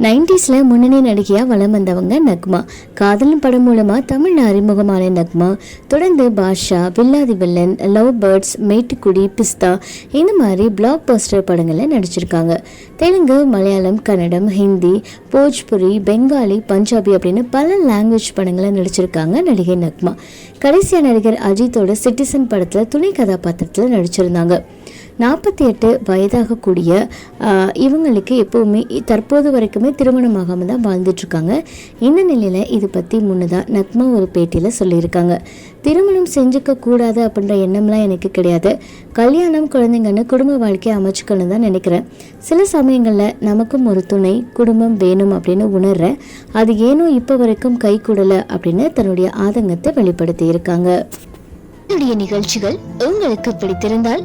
நைன்டிஸில் முன்னணி நடிகையாக வலம் வந்தவங்க நக்மா. காதலன் படம் மூலமாக தமிழ் அறிமுகமான நக்மா. தொடர்ந்து பாஷா வில்லாதி வில்லன் லவ் பேர்ட்ஸ் மேட்டுக்குடி பிஸ்தா இந்த மாதிரி பிளாக் பஸ்டர் படங்களில் நடிச்சிருக்காங்க. தெலுங்கு மலையாளம் கன்னடம் ஹிந்தி போஜ்புரி பெங்காலி பஞ்சாபி அப்படின்னு பல லாங்குவேஜ் படங்களை நடிச்சிருக்காங்க நடிகை நக்மா. கடைசியாக நடிகர் அஜித்தோட சிட்டிசன் படத்தில் துணை கதாபாத்திரத்தில் நடிச்சிருந்தாங்க. நாற்பத்தி எட்டு வயதாகக்கூடிய இவங்களுக்கு எப்போவுமே தற்போது வரைக்குமே திருமணமாகாமல் தான் வாழ்ந்துட்டுருக்காங்க இந்த நிலையில் இது பற்றி முன்னதாக நக்மா ஒரு பேட்டியில் சொல்லியிருக்காங்க. திருமணம் செஞ்சுக்க கூடாது அப்படின்ற எண்ணம்லாம் எனக்கு கிடையாது. கல்யாணம் குழந்தைங்கன்னு குடும்ப வாழ்க்கையை அமைச்சுக்கணும் தான் நினைக்கிறேன். சில சமயங்களில் நமக்கும் ஒரு துணை குடும்பம் வேணும் அப்படின்னு உணர்றேன். அது ஏனோ இப்போ வரைக்கும் கை கூடலை அப்படின்னு தன்னுடைய ஆதங்கத்தை வெளிப்படுத்தி இருக்காங்க என்னுடைய நிகழ்ச்சிகள் உங்களுக்கு பிடித்திருந்தால்